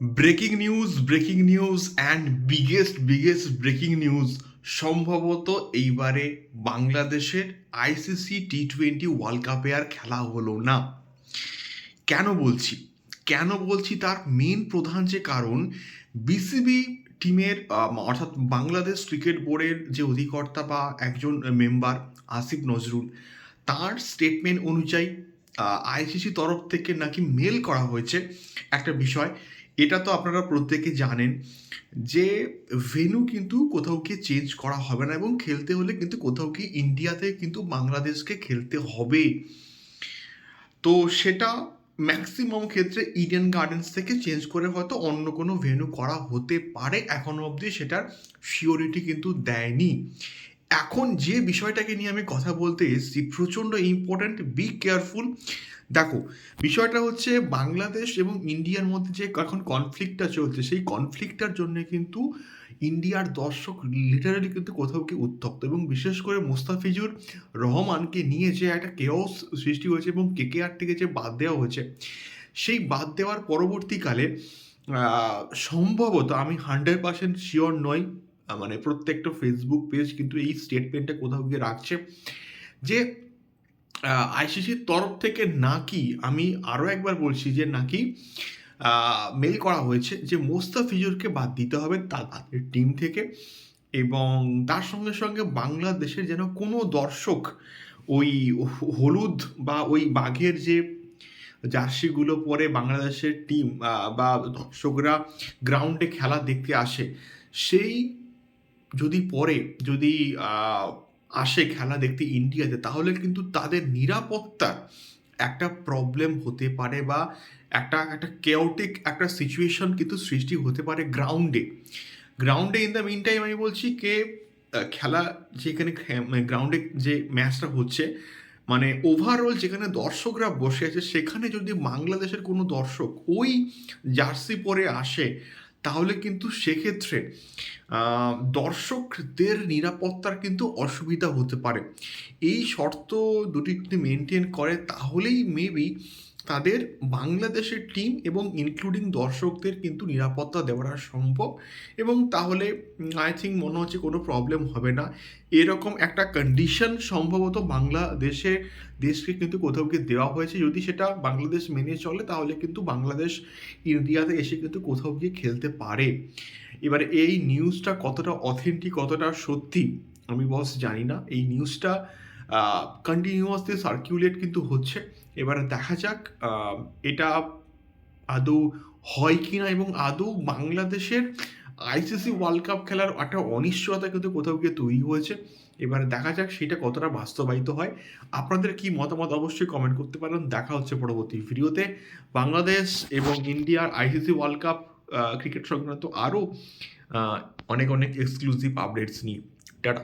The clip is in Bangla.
Breaking news breaking news and biggest biggest breaking news সম্ভবত এইবারে বাংলাদেশের আইসিসি টি টোয়েন্টি ওয়ার্ল্ড কাপে আর খেলা হলো না। কেন বলছি? কেন বলছি তার মেন প্রধান যে কারণ বিসিবি টিমের অর্থাৎ বাংলাদেশ ক্রিকেট বোর্ডের যে অধিকর্তা বা একজন মেম্বার আসিফ নজরুল, তার স্টেটমেন্ট অনুযায়ী আইসিসি তরফ থেকে নাকি মেল করা হয়েছে একটা বিষয়। এটা তো আপনারা প্রত্যেকে জানেন যে ভেনু কিন্তু কোথাও কি চেঞ্জ করা হবে না এবং খেলতে হলে কিন্তু কোথাও কি ইন্ডিয়াতে কিন্তু বাংলাদেশকে খেলতে হবে। তো সেটা ম্যাক্সিমাম ক্ষেত্রে ইডেন গার্ডেন্স থেকে চেঞ্জ করে হয়তো অন্য কোনো ভেনু করা হতে পারে। এখনও অবধি সেটার শিওরিটি কিন্তু দেয়নি। এখন যে বিষয়টাকে নিয়ে আমি কথা বলতে এসেছি, প্রচণ্ড ইম্পর্ট্যান্ট বি কেয়ারফুল দেখো, বিষয়টা হচ্ছে বাংলাদেশ এবং ইন্ডিয়ার মধ্যে যে এখন কনফ্লিক্টটা চলছে, সেই কনফ্লিক্টটার জন্য কিন্তু ইন্ডিয়ার দর্শক লিটারালি কিন্তু কোথাও কি উত্তপ্ত এবং বিশেষ করে মুস্তাফিজুর রহমানকে নিয়ে যে একটা কেওস সৃষ্টি হয়েছে এবং কেকেআর থেকে যে বাদ দেওয়া হয়েছে, সেই বাদ দেওয়ার পরবর্তীকালে সম্ভবত আমি হান্ড্রেড পার্সেন্ট শিওর নই। মানে প্রত্যেকটা ফেসবুক পেজ কিন্তু এই স্টেটমেন্টটা কোথাও গিয়ে রাখছে যে আইসিসির তরফ থেকে নাকি আমি আরও একবার বলছি যে নাকি মেল করা হয়েছে যে মোস্তাফিজুরকে বাদ দিতে হবে তাদের টিম থেকে এবং তার সঙ্গে সঙ্গে বাংলাদেশের যেন কোনো দর্শক ওই হলুদ বা ওই বাঘের যে জার্সিগুলো পরে বাংলাদেশের টিম বা দর্শকরা গ্রাউন্ডে খেলা দেখতে আসে, সেই যদি পরে, যদি আসে খেলা দেখতে ইন্ডিয়াতে, তাহলে কিন্তু তাদের নিরাপত্তা একটা প্রবলেম হতে পারে বা একটা একটা কেওটিক একটা সিচুয়েশন কিন্তু সৃষ্টি হতে পারে গ্রাউন্ডে গ্রাউন্ডে ইন দ্য মিন টাইম আমি বলছি কে খেলা যেখানে গ্রাউন্ডে যে ম্যাচটা হচ্ছে মানে ওভারঅল যেখানে দর্শকরা বসে আছে, সেখানে যদি বাংলাদেশের কোনো দর্শক ওই জার্সি পরে আসে তাহলে কিন্তু সেক্ষেত্রে দর্শকদের নিরাপত্তার কিন্তু অসুবিধা হতে পারে। এই শর্ত দুটি যদি মেনটেন করে, তাহলেই মেবি তাদের বাংলাদেশের টিম এবং ইনক্লুডিং দর্শকদের কিন্তু নিরাপত্তা দেওয়াটা সম্ভব এবং তাহলে আই থিঙ্ক মনে হচ্ছে কোনো প্রবলেম হবে না। এরকম একটা কন্ডিশন সম্ভবত বাংলাদেশে দেশকে কিন্তু কোথাও গিয়ে দেওয়া হয়েছে। যদি সেটা বাংলাদেশ মেনে চলে, তাহলে কিন্তু বাংলাদেশ ইন্ডিয়াতে এসে কিন্তু কোথাও গিয়ে খেলতে পারে। এবারে এই নিউজটা কতটা অথেন্টিক কতটা সত্যি, আমি বস জানি না। এই নিউজটা কন্টিনিউয়াসলি সার্কিউলেট কিন্তু হচ্ছে। এবারে দেখা যাক এটা আদৌ হয় কি না এবং আদৌ বাংলাদেশের আইসিসি ওয়ার্ল্ড কাপ খেলার একটা অনিশ্চয়তা কিন্তু কোথাও গিয়ে তৈরি হয়েছে। এবারে দেখা যাক সেটা কতটা বাস্তবায়িত হয়। আপনাদের কি মতামত অবশ্যই কমেন্ট করতে পারেন। দেখা হচ্ছে পরবর্তী ভিডিওতে। বাংলাদেশ এবং ইন্ডিয়ার আইসিসি ওয়ার্ল্ড কাপ ক্রিকেট সংক্রান্ত আরও অনেক অনেক এক্সক্লুসিভ আপডেটস নিয়ে। টাটা।